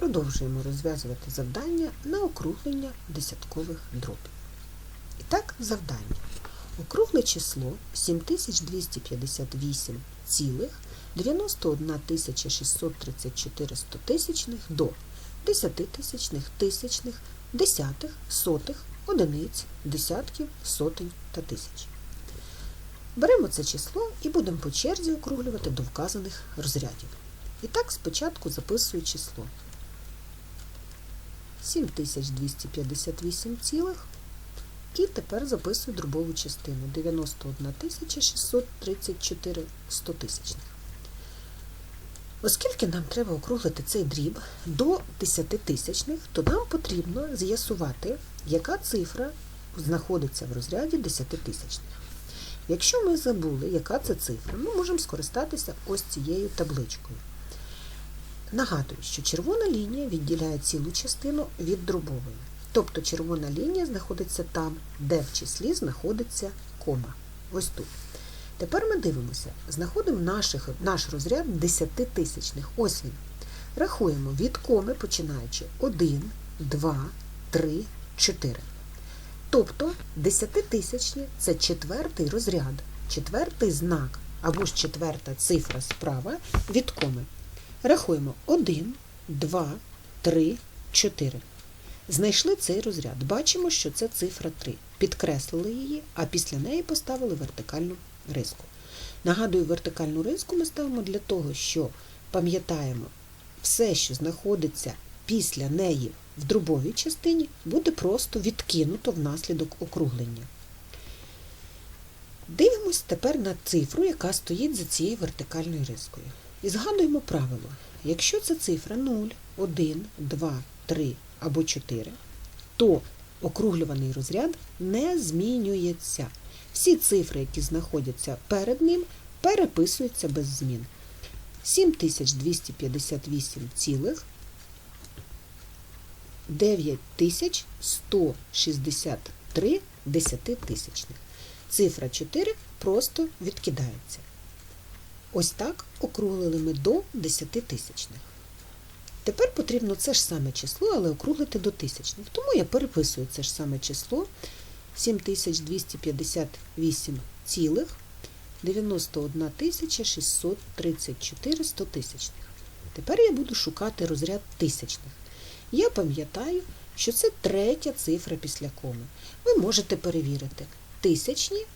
Продовжуємо розв'язувати завдання на округлення десяткових дробів. І так, завдання. Округле число 7258 цілих 91 634 стотисячних до 10 тисячних, тисячних, десятих, сотих, одиниць, десятків, сотень та тисяч. Беремо це число і будемо по черзі округлювати до вказаних розрядів. І так спочатку записую число 7258 цілих. І тепер записую дробову частину 91 634 стотисячних. Оскільки нам треба округлити цей дріб до 10 тисячних, то нам потрібно з'ясувати, яка цифра знаходиться в розряді 10 тисячних. Якщо ми забули, яка це цифра, ми можемо скористатися ось цією табличкою. Нагадую, що червона лінія відділяє цілу частину від дробової. Тобто червона лінія знаходиться там, де в числі знаходиться кома. Ось тут. Тепер ми дивимося, знаходимо наших, наш розряд десятитисячних. Ось він. Рахуємо від коми, починаючи 1, 2, 3, 4. Тобто десятитисячні – це четвертий розряд, четвертий знак або ж четверта цифра справа від коми. Рахуємо 1, 2, 3, 4. Знайшли цей розряд. Бачимо, що це цифра 3. Підкреслили її, а після неї поставили вертикальну риску. Нагадую, вертикальну риску ми ставимо для того, що пам'ятаємо, все, що знаходиться після неї в дробовій частині, буде просто відкинуто внаслідок округлення. Дивимось тепер на цифру, яка стоїть за цією вертикальною рискою. І згадуємо правило. Якщо це цифра 0, 1, 2, 3 або 4, то округлюваний розряд не змінюється. Всі цифри, які знаходяться перед ним, переписуються без змін. 7258 цілих 9163 десятитисячних. Цифра 4 просто відкидається. Ось так округлили ми до десятитисячних. Тепер потрібно це ж саме число, але округлити до тисячних. Тому я переписую це ж саме число 7258 цілих 91 634 стотисячних. Тепер я буду шукати розряд тисячних. Я пам'ятаю, що це третя цифра після коми. Ви можете перевірити. Тисячні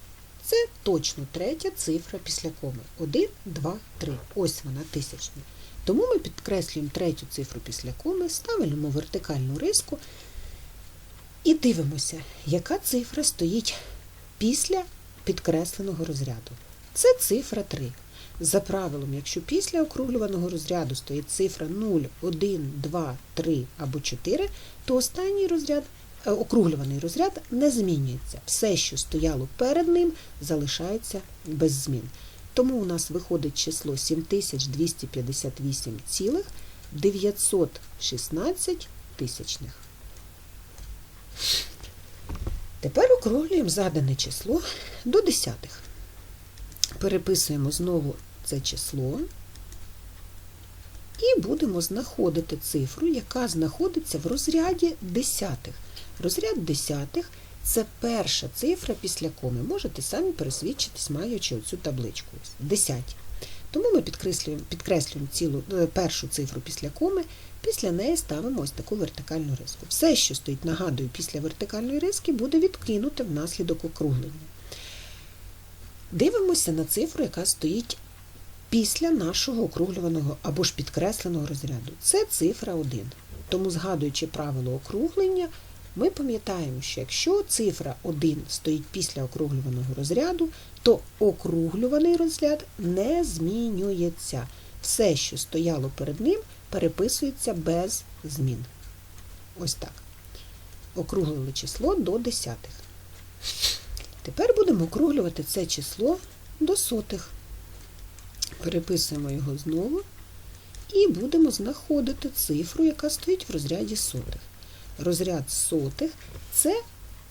це точно третя цифра після коми. 1, 2, 3. Ось вона тисячна. Тому ми підкреслюємо третю цифру після коми, ставимо вертикальну риску і дивимося, яка цифра стоїть після підкресленого розряду. Це цифра 3. За правилом, якщо після округлюваного розряду стоїть цифра 0, 1, 2, 3 або 4, то останній розряд, округлюваний розряд не змінюється. Все, що стояло перед ним, залишається без змін. Тому у нас виходить число 7258,916 тисячних. Тепер округлюємо задане число до десятих. Переписуємо знову це число і будемо знаходити цифру, яка знаходиться в розряді десятих. Розряд десятих це перша цифра після коми. Можете самі пересвідчитись, маючи оцю табличку. Десяті. Тому ми підкреслюємо, підкреслюємо цілу е, першу цифру після коми, після неї ставимо ось таку вертикальну риску. Все, що стоїть, нагадую, після вертикальної riски, буде відкинуте внаслідок округлення. Дивимося на цифру, яка стоїть після нашого округлюваного або ж підкресленого розряду. Це цифра 1. Тому, згадуючи правило округлення, ми пам'ятаємо, що якщо цифра 1 стоїть після округлюваного розряду, то округлюваний розряд не змінюється. Все, що стояло перед ним, переписується без змін. Ось так. Округлили число до десятих. Тепер будемо округлювати це число до сотих. Переписуємо його знову і будемо знаходити цифру, яка стоїть в розряді сотих. Розряд сотих це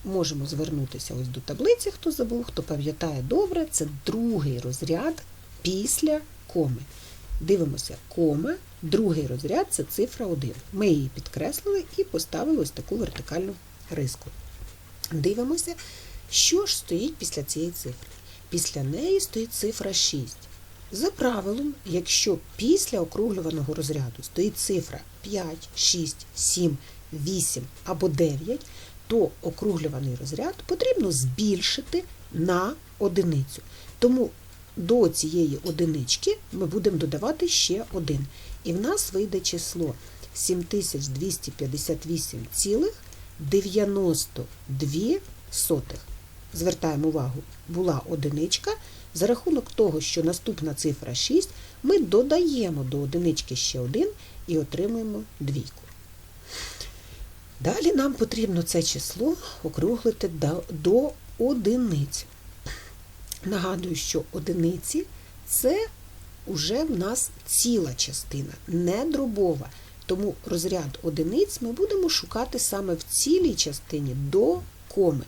можемо звернутися ось до таблиці, хто забув, хто пам'ятає добре, це другий розряд після коми. Дивимося, кома, другий розряд це цифра 1. Ми її підкреслили і поставили ось таку вертикальну риску. Дивимося, що ж стоїть після цієї цифри. Після неї стоїть цифра 6. За правилом, якщо після округлюваного розряду стоїть цифра 5, 6, 7, 8 або 9, то округлюваний розряд потрібно збільшити на одиницю. Тому до цієї одинички ми будемо додавати ще один. І в нас вийде число 7258,92. Звертаємо увагу, була одиничка. За рахунок того, що наступна цифра 6, ми додаємо до одинички ще один і отримуємо двійку. Далі нам потрібно це число округлити до, одиниць. Нагадую, що одиниці це вже в нас ціла частина, не дробова. Тому розряд одиниць ми будемо шукати саме в цілій частині до коми.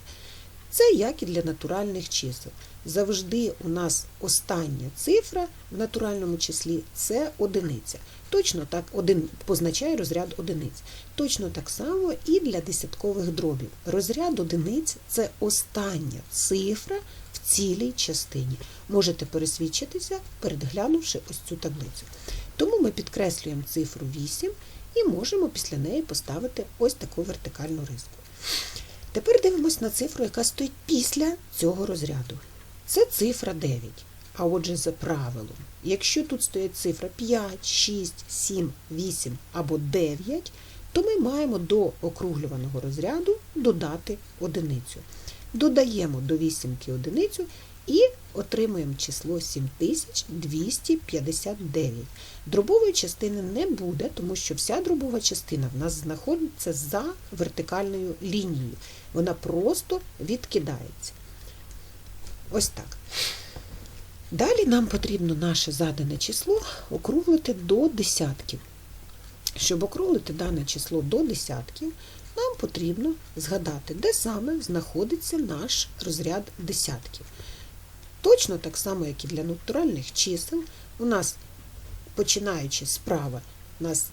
Це як і для натуральних чисел. Завжди у нас остання цифра в натуральному числі це одиниця. Точно так один позначає розряд одиниць. Точно так само і для десяткових дробів. Розряд одиниць це остання цифра в цілій частині. Можете пересвідчитися, передглянувши ось цю таблицю. Тому ми підкреслюємо цифру 8 і можемо після неї поставити ось таку вертикальну риску. Тепер дивимось на цифру, яка стоїть після цього розряду. Це цифра 9. А отже, за правилом, якщо тут стоїть цифра 5, 6, 7, 8 або 9, то ми маємо до округлюваного розряду додати одиницю. Додаємо до вісімки одиницю і отримуємо число 7259. Дробової частини не буде, тому що вся дробова частина в нас знаходиться за вертикальною лінією. Вона просто відкидається. Ось так. Далі нам потрібно наше задане число округлити до десятків. Щоб округлити дане число до десятків, нам потрібно згадати, де саме знаходиться наш розряд десятків. Точно так само, як і для натуральних чисел, у нас, починаючи справа, у нас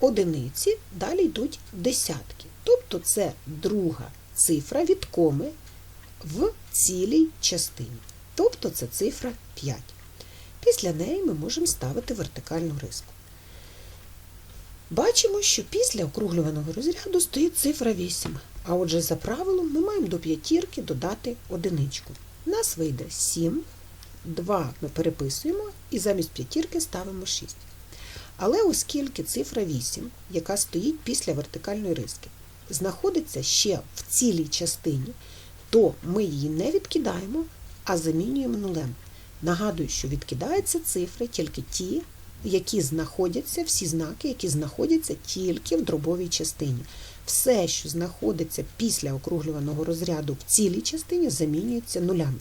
одиниці, далі йдуть десятки. Тобто це друга цифра від коми в цілій частині. Тобто це цифра 5. Після неї ми можемо ставити вертикальну риску. Бачимо, що після округлюваного розряду стоїть цифра 8. А отже, за правилом, ми маємо до п'ятірки додати одиничку. У нас вийде 7, 2 ми переписуємо і замість п'ятірки ставимо 6. Але оскільки цифра 8, яка стоїть після вертикальної риски, знаходиться ще в цілій частині, то ми її не відкидаємо, а замінюємо нулем. Нагадую, що відкидаються цифри тільки ті, які знаходяться, всі знаки, які знаходяться тільки в дробовій частині. Все, що знаходиться після округлюваного розряду в цілій частині, замінюється нулями.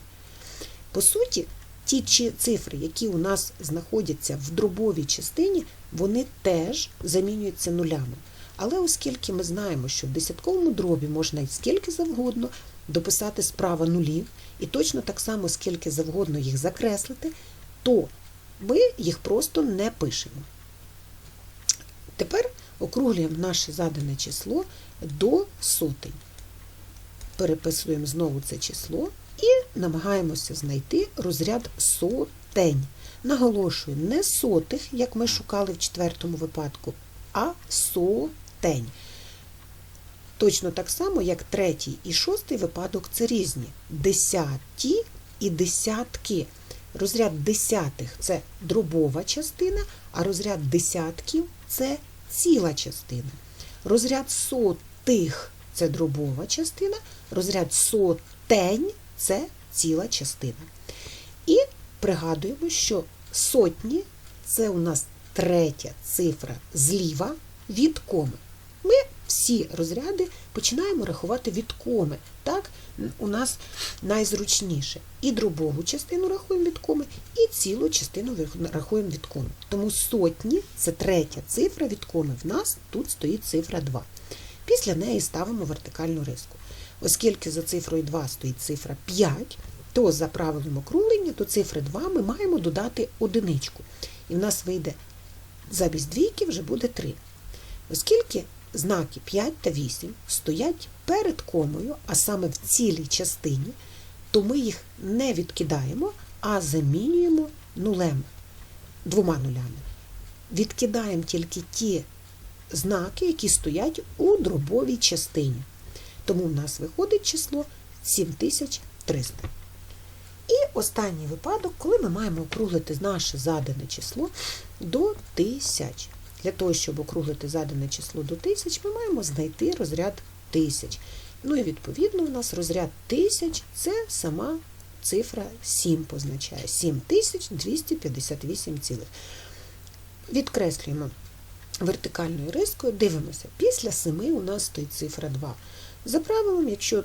По суті, ті цифри, які у нас знаходяться в дробовій частині, вони теж замінюються нулями. Але оскільки ми знаємо, що в десятковому дробі можна скільки завгодно дописати справа нулів, і точно так само, скільки завгодно їх закреслити, то ми їх просто не пишемо. Тепер округлюємо наше задане число до сотень. Переписуємо знову це число і намагаємося знайти розряд сотень. Наголошую, не сотих, як ми шукали в четвертому випадку, а сотень. Точно так само, як третій і шостий випадок це різні. Десяті і десятки. Розряд десятих це дробова частина, а розряд десятків це ціла частина. Розряд сотих це дробова частина, розряд сотень це ціла частина. І пригадуємо, що сотні це у нас третя цифра зліва від коми. Всі розряди починаємо рахувати від коми. Так, у нас найзручніше. І дробову частину рахуємо від коми, і цілу частину рахуємо від коми. Тому сотні це третя цифра від коми. В нас тут стоїть цифра 2. Після неї ставимо вертикальну риску. Оскільки за цифрою 2 стоїть цифра 5, то за правилом округлення до цифри 2 ми маємо додати одиничку. І в нас вийде замість двійки вже буде 3. Оскільки знаки 5 та 8 стоять перед комою, а саме в цілій частині, то ми їх не відкидаємо, а замінюємо нулем, двома нулями. Відкидаємо тільки ті знаки, які стоять у дробовій частині. Тому в нас виходить число 7300. І останній випадок, коли ми маємо округлити наше задане число до тисяч. Для того, щоб округлити задане число до тисяч, ми маємо знайти розряд тисяч. Ну і відповідно у нас розряд тисяч це сама цифра 7 позначає. 7258 цілих. Відкреслюємо вертикальною рискою, дивимося, після 7 у нас стоїть цифра 2. За правилом, якщо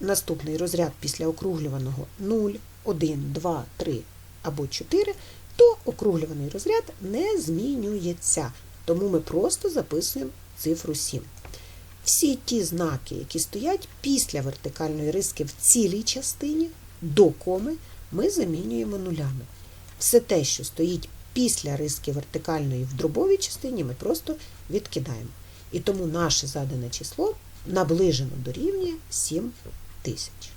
наступний розряд після округлюваного 0, 1, 2, 3 або 4, то округлюваний розряд не змінюється. Тому ми просто записуємо цифру 7. Всі ті знаки, які стоять після вертикальної риски в цілій частині до коми, ми замінюємо нулями. Все те, що стоїть після риски вертикальної в дробовій частині, ми просто відкидаємо. І тому наше задане число наближено дорівнює 7 тисяч.